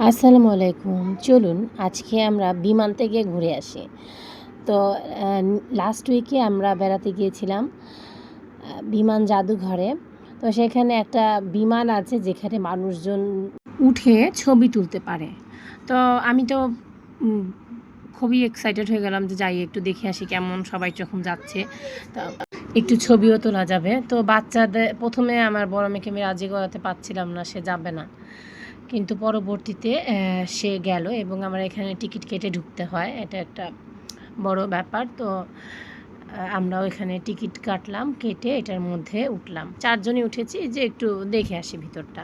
আসসালামু আলাইকুম। চলুন আজকে আমরা বিমান থেকে ঘুরে আসি। তো লাস্ট উইকে আমরা বেড়াতে গিয়েছিলাম বিমান জাদুঘরে। তো সেখানে একটা বিমান আছে যেখানে মানুষজন উঠে ছবি তুলতে পারে। তো আমি তো খুবই এক্সাইটেড হয়ে গেলাম যে যাই, একটু দেখে আসি কেমন সবাই যখন যাচ্ছে। তো একটু ছবিও তোলা যাবে। তো বাচ্চাদের, প্রথমে আমার বড় মেয়েকে আমি রাজি করাতে পারছিলাম না, সে যাবে না। কিন্তু পরবর্তীতে সে গেল এবং আমরা এখানে টিকিট কেটে ঢুকতে হয়। এটা একটা বড় ব্যাপার। তো আহ, আমরাও এখানে টিকিট কাটলাম কেটে এটার মধ্যে উঠলাম। চারজনই উঠেছি যে একটু দেখে আসি ভিতরটা।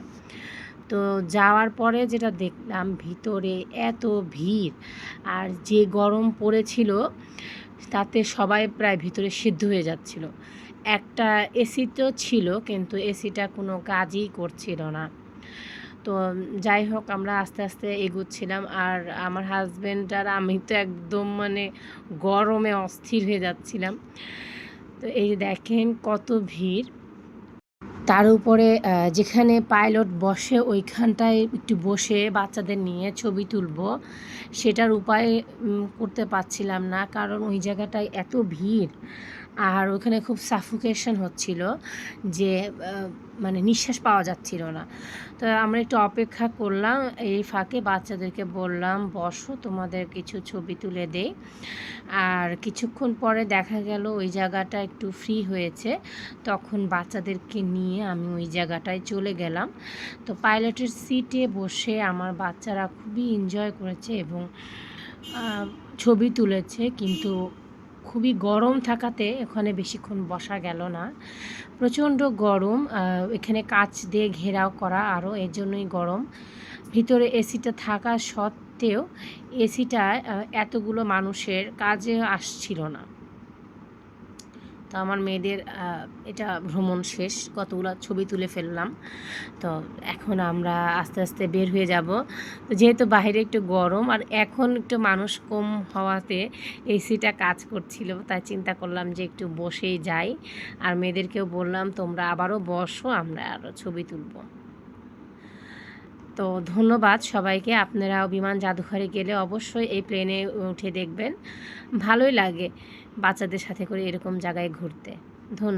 তো যাওয়ার পরে যেটা দেখলাম ভিতরে এত ভিড় আর যে গরম পড়েছিল তাতে সবাই প্রায় ভিতরে সিদ্ধ হয়ে যাচ্ছিল। একটা এসি তো ছিল কিন্তু এসিটা কোনো কাজই করছিল না। তো যাই হোক, আমরা আস্তে আস্তে এগোচ্ছিলাম। আর আমার হাজব্যান্ড আর আমি তো একদম মানে গরমে অস্থির হয়ে যাচ্ছিলাম। তো এই দেখেন কত ভিড়। তার উপরে যেখানে পাইলট বসে, ওইখানটায় একটু বসে বাচ্চাদের নিয়ে ছবি তুলব। সেটার উপায় করতে পারছিলাম না। কারণ ওই জায়গাটায় এত ভিড়। আর ওখানে খুব সাফোকেশন হচ্ছিল যে মানে নিঃশ্বাস পাওয়া যাচ্ছিল না। তো আমরা একটু অপেক্ষা করলাম, এই ফাঁকে বাচ্চাদেরকে বললাম, বসো, তোমাদের কিছু ছবি তুলে দেই। আর কিছুক্ষণ পরে দেখা গেল ওই জায়গাটা একটু ফ্রি হয়েছে। তখন বাচ্চাদেরকে নিয়ে আমি ওই জায়গাটায় চলে গেলাম। তো পাইলটের সিটে বসে আমার বাচ্চারা খুবই এনজয় করেছে এবং ছবি তুলেছে। কিন্তু খুবই গরম থাকাতে ওখানে বেশিক্ষণ বসা গেল না। প্রচণ্ড গরম এখানে কাচ দিয়ে ঘেরাও করা আরও এর জন্যই গরম। ভিতরে এসিটা থাকা সত্ত্বেও এসিটা এতগুলো মানুষের কাজে আসছিল না। তো আমার মেয়েদের এটা ভ্রমণ শেষ। কতগুলো ছবি তুলে ফেললাম। তো এখন আমরা আস্তে আস্তে বের হয়ে যাব। তো যেহেতু বাইরে একটু গরম, আর এখন একটু মানুষ কম হওয়াতে এসিটা কাজ করছিল, তাই চিন্তা করলাম যে একটু বসেই যাই। আর মেয়েদেরকেও বললাম, তোমরা আবারও বসো, আমরা আরও ছবি তুলবো। তো ধন্যবাদ সবাইকে। আপনারা বিমান জাদুঘরে গেলে অবশ্যই এই প্লেনে উঠে দেখবেন। ভালোই লাগে বাচ্চাদের সাথে করে এরকম জায়গায় ঘুরতে। ধন্যবাদ।